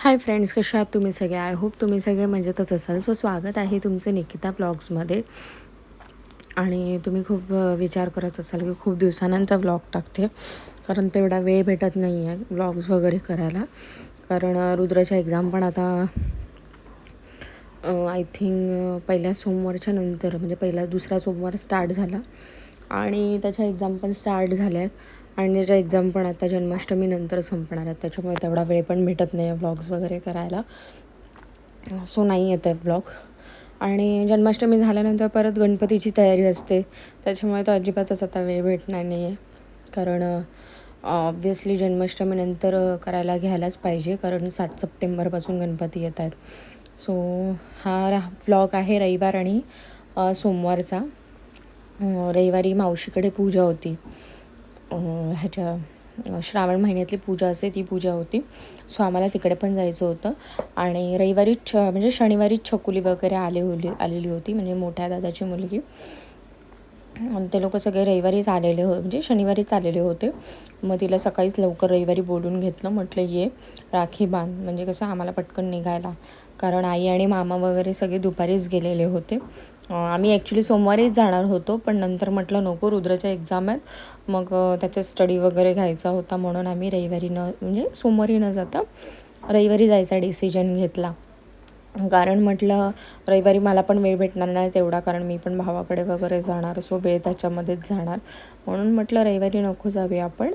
Hi friends कशा आहात तुम्ही सगळे? आय होप तुम्ही सगळे मजेतच असाल. सो स्वागत आहे तुमचं निकिता ब्लॉग्समध्ये आणि तुम्ही खूप विचार करत असाल की खूप दिवसानंतर ब्लॉग टाकते. कारण तेवढा वेळ भेटत नाही आहे ब्लॉग्स वगैरे करायला. कारण रुद्राच्या एक्झाम पण आता आय थिंक पहिल्या सोमवारच्या नंतर म्हणजे पहिला दुसरा सोमवार स्टार्ट झाला. आणि त्याच्या एक्झाम पण स्टार्ट झाल्या आहेत आणि त्याच्या एक्झाम पण आता जन्माष्टमीनंतर संपणार आहेत त्याच्यामुळे तेवढा वेळ पण भेटत नाही आहे ब्लॉग्स वगैरे करायला. सो नाही येत आहे ब्लॉग आणि जन्माष्टमी झाल्यानंतर परत गणपतीची तयारी असते. त्याच्यामुळे तर अजिबातच आता वेळ भेटणार नाही आहे. कारण ऑब्व्हियसली जन्माष्टमीनंतर करायला घ्यायलाच पाहिजे कारण सात सप्टेंबरपासून गणपती येत आहेत. सो हा रा व्लॉग आहे रविवार आणि सोमवारचा. रविवारी मावशीकडे पूजा होती. ह्याच्या श्रावण महिन्यातली पूजा असते ती पूजा होती. सो आम्हाला तिकडे पण जायचं होतं. आणि रविवारी छ म्हणजे शनिवारी छकुली वगैरे आले होली आलेली होती म्हणजे मोठ्या दादाची मुलगी. आणि ते लोक सगळे रविवारीच आलेले हो म्हणजे शनिवारीच आलेले होते. मग तिला सकाळीच लवकर रविवारी बोलून घेतलं म्हटलं ये राखी बांध. म्हणजे कसं आम्हाला पटकन निघायला कारण आई आणि मामा वगैरे सगळे दुपारीच गेलेले होते. आम्ही ॲक्च्युली सोमवारीच जाणार होतो पण नंतर म्हटलं नको रुद्राच्या एक्झाम आहेत. मग त्याचा स्टडी वगैरे घ्यायचा होता म्हणून आम्ही रविवारी न म्हणजे सोमवारी न जाता रविवारी जायचा डिसिजन घेतला. कारण म्हटलं रविवारी मला पण वेळ भेटणार नाही तेवढा कारण मी पण भावाकडे वगैरे जाणार सो वेळ त्याच्यामध्येच जाणार. म्हणून म्हटलं रविवारी नको जाऊया आपण.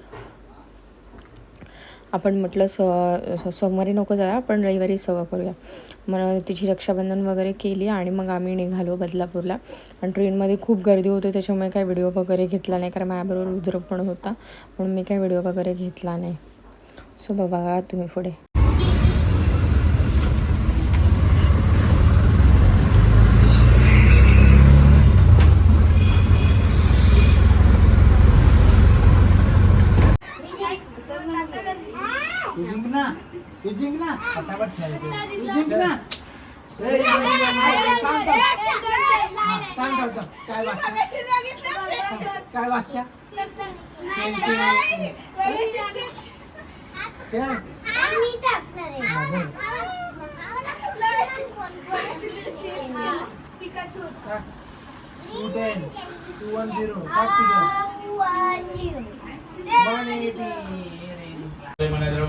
आपण म्हटलं स सोमवारी नको जाऊया आपण रविवारी सगळं करूया. मग तिची रक्षाबंधन वगैरे केली आणि मग आम्ही निघालो बदलापूरला. पण ट्रेनमध्ये खूप गर्दी होती त्याच्यामुळे काही व्हिडिओ वगैरे घेतला नाही कारण माझ्याबरोबर रुद्र पण होता. म्हणून मी काही व्हिडिओ वगैरे घेतला नाही. सो बघा तुम्ही पुढे. काय वाक्य खेळ. हा, बोल. टाक. Two ten, two one zero.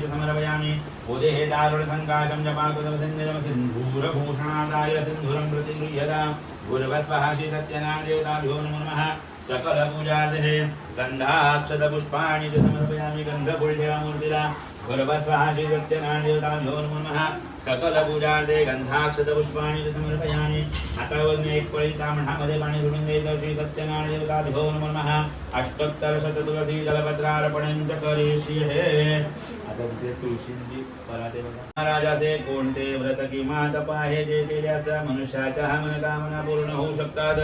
च समर्पयामि। उदेः दारुणसङ्काशं च पाल्पदवसन्निजमसिन्धूरभूषणादाय सिन्धूरं प्रतिगृह्यता गुरवस्वः श्रीसत्यनारायणदेवताभ्यो नमो नमः। सकलपूजार्थे गन्धाक्षतपुष्पाणि च समर्पयामि। गन्धपुष्यमूर्तिरा गुरवस्वः श्रीसत्यनारायणदेवताभ्यो नमो नमः सकलपूजार्थे गन्धाक्षतपुष्पाणि च समर्पयामि। आता वर्ण एक पळी तामठामध्ये पाणी सोडून द्यायचं श्री सत्यनारायण देवताभ्यो नमो नमः अष्टोत्तर शत तुलसी दलपत्रार्पणं च करिष्ये। आता तिथे तुळशींची पराते महाराजाचे कोणते व्रत किंवा तप आहे जे केल्यास मनुष्याच्या मनकामना पूर्ण होऊ शकतात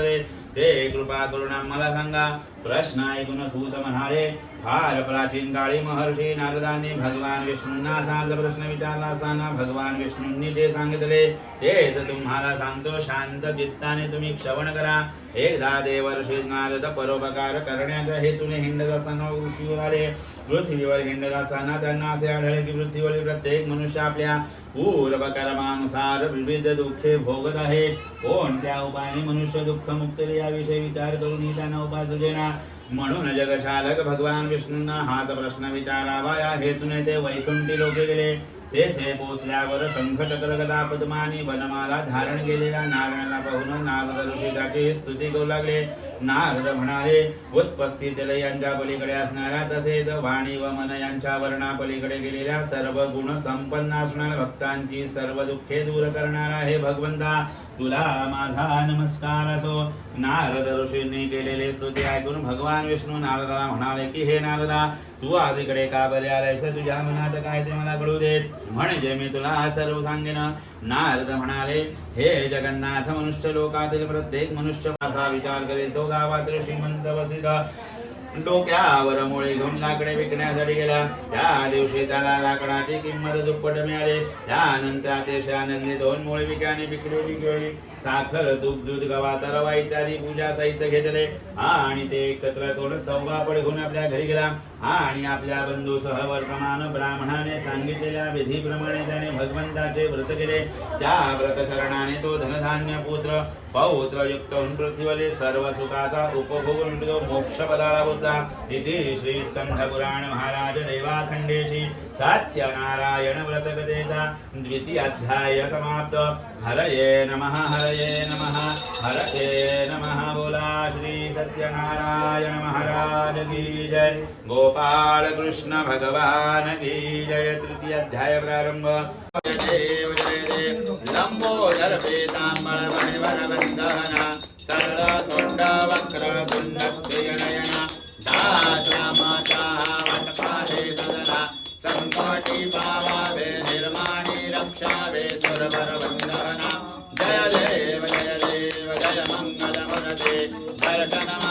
ते कृपा करून आम्हाला सांगा प्रश्न ऐकून सूत म्हणाले फार प्राचीन काळी महर्षी नारदांनी भगवान विष्णूंना असा प्रश्न विचारला असताना भगवान विष्णूंनी ते सांगितले तेच तुम्हाला सांगतो. शांत चित्ताने तुम्ही श्रवण करा. एकदा देवर्षी नारद परोपकार करण्याच्या हेतूने हिंडदासांना पृथ्वीवर आले. पृथ्वीवर हिंडदासांना त्यांना असे आढळले की पृथ्वीवरील प्रत्येक मनुष्य आपल्या पूर्व कर्मानुसार विविध दुःखे भोगत आहे. कोणत्या उपायाने मनुष्य दुःख मुक्त याविषयी विचार करून त्यांना उपास सुचेना म्हणून जगशालक भगवान विष्णूंना हाच प्रश्न विचारावा. या हेतूने ते वैकुंठी लोके गेले. तेथे पोचल्यावर शंख चक्र गदा पद्मानी वनमाला धारण केलेल्या नारायणाला पाहून नारद ऋषी त्याची स्तुती करू लागले. नारद म्हणाले उत्पस्थित यांच्या पलीकडे असणाऱ्या तसेच वाणी व मन यांच्या वर्णा पलीकडे गेलेल्या सर्व गुण संपन्न असणाऱ्या भक्तांची सर्व दुःखे दूर करणारा हे भगवंता. तुला माझा नमस्कार असो. नारद ऋषींनी केलेले स्तुती ऐकून भगवान विष्णू नारदाला म्हणाले की हे नारदा तू आज इकडे का बरे आलायस? तुझ्या मनात काय ते मला कळू दे म्हणजे मी तुला सर्व सांगेन. नारद म्हणाले हे जगन्नाथ मनुष्य लोकातील प्रत्येक मनुष्य असा विचार करेल तो गावातील श्रीमंत वसित घेऊन लाकडे विकण्यासाठी गेला. त्या दिवशी त्याला लाकडाची किंमत दुप्पट मिळाली. त्यानंतर अतिशय आनंदी दोन मुळे विकाने विकलेली विकली. साखर दूध दूध गव्हाचा रवा इत्यादी पूजा साहित्य घेतले. आणि ते एकत्र करून सव्वापड घेऊन आपल्या घरी गेला. आणि आपल्या बंधूसह वर्तमान ब्राह्मणाने सांगितलेल्या विधीप्रमाणे त्याने भगवंताचे व्रत केले. त्या व्रत शरणाने तो धनधान्य पुत्र पौत्र युक्त होऊन पृथ्वीवरील सर्व सुखाचा उपभोग मोक्ष पदाला बुद्धा श्री स्कंधपुराण महाराज देवाखंडेशी देवाखंडेची सत्यनारायण व्रत कथेचा समाप्त। हरये नमः हरये नमः हरये नमः। बोला श्री सत्यनारायण महाराज की जय। गोपाल कृष्ण भगवान की जय। तृतीय अध्याय प्रारंभ। जय देव जय देव। लंबोदर पेतांबर परिवर वंदना सरळ सोंड वक्र कुंड नयना। दासामाचा वटपाले सदा संकटी पावावे निर्माणी रक्षावे सुरवर वंदना जय देव जय देव जय मंगल मूर्ते दर्शन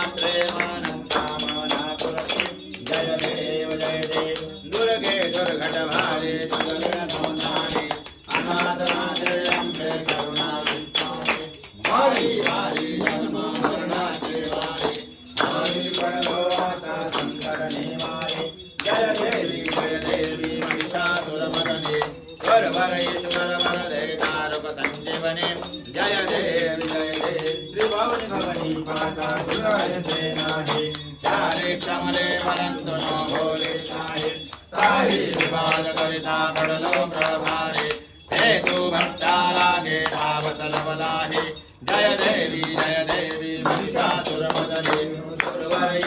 दुर्गाय नाही चारे चांगले परंतु न बोले साहे साही विवाद करिता पडलो प्रभारे. हे तू भक्ता लागे भाव सलवलाही जय देवी जय देवी महिषासुरमदने सुरवर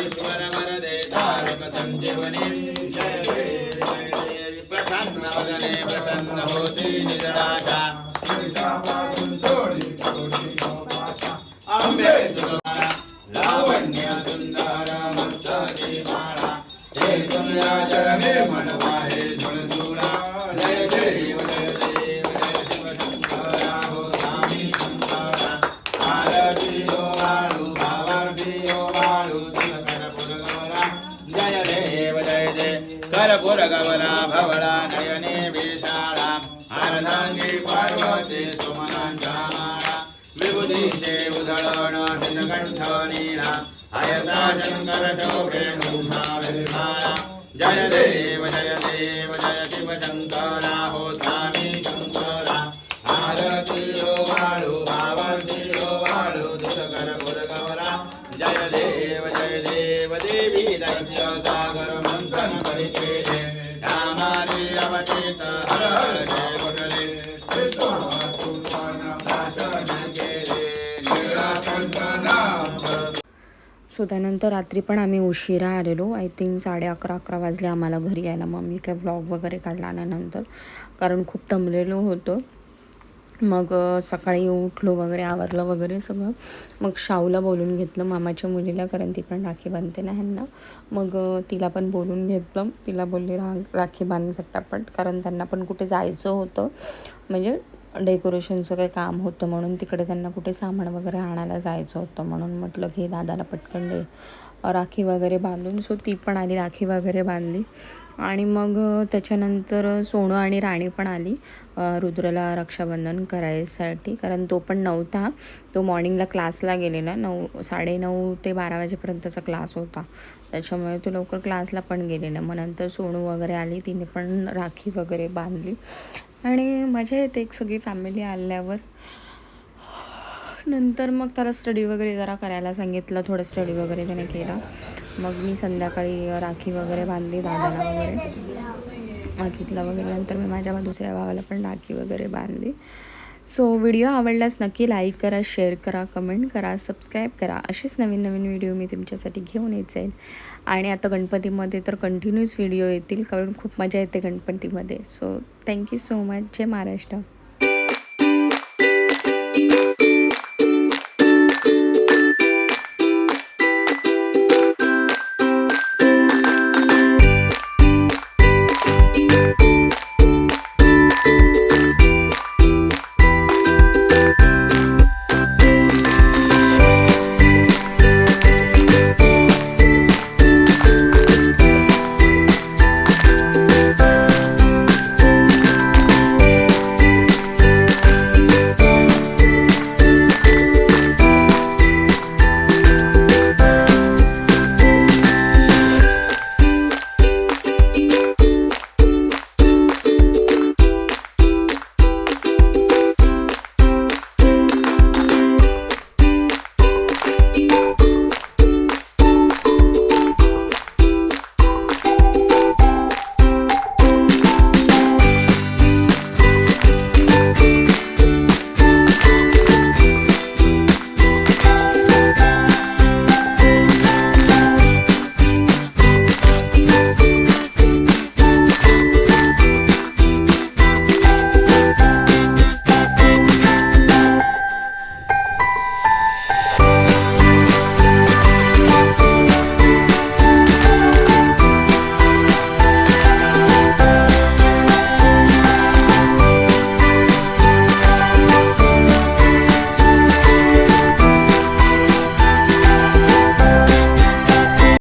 देव कर्पूर गौरा भवळा नयने विशाळा आरधांगी पार्वती सुमनांचा विभूतीचे उधळण सिद्धकंठ हयसा शंकर शोभे ब्रह्माविर्भाळा जय देव जय देव जय शिव शंकरा हो सो त्यानंतर रात्री पण आम्ही उशिरा आलेलो. आय थिंक साडे अकरा अकरा वाजले आम्हाला घरी यायला. मग मी काय व्लॉग वगैरे काढला नाही नंतर. कारण खूप दमलेलो होतो. मग सकाळी उठलो वगैरे आवरलं वगैरे सगळं. मग शाहूला बोलून घेतलं मामाच्या मुलीला कारण ती पण राखी बांधते ना ह्यांना. मग तिला पण बोलून घेतलं. तिला बोलली रा राखी बांध पटापट. कारण त्यांना पण कुठे जायचं होतं. म्हणजे डेकोरेशनचं काही काम होतं म्हणून तिकडे त्यांना कुठे सामान वगैरे आणायला जायचं होतं म्हणून म्हटलं की दादाला पटकन दे. राखी वगैरे बांधून सो ती पण आली राखी वगैरे बांधली. आणि मग त्याच्यानंतर सोनू आणि राणी पण आली रुद्रला रक्षाबंधन करायसाठी. कारण तो पण नव्हता. तो मॉर्निंगला क्लासला गेलेला. नऊ साडेनऊ ते बारा वाजेपर्यंतचा क्लास होता. त्याच्यामुळे तो लवकर क्लासला पण गेलेला. मग नंतर सोनू वगैरे आली. तिने पण राखी वगैरे बांधली. आणि मजा येते एक सगळी फॅमिली आल्यावर. नंतर मग त्याला स्टडी वगैरे जरा करायला सांगितलं थोडं स्टडी वगैरे त्याने केला. मग मी संध्याकाळी राखी वगैरे बांधली दादाला वगैरे. आठवीतला वगैरे. नंतर मी माझ्या दुसऱ्या भावाला पण राखी वगैरे बांधली. सो व्हिडिओ आवडल्यास नक्की लाईक करा शेअर करा कमेंट करा सबस्क्राईब करा. असेच नवीन नवीन व्हिडिओ मी तुमच्यासाठी घेऊन येत जाईल आणि आता गणपतीमध्ये तर कंटिन्यूस व्हिडिओ येतील कारण खूप मजा येते गणपतीमध्ये. So thank you so much Jai Maharashtra.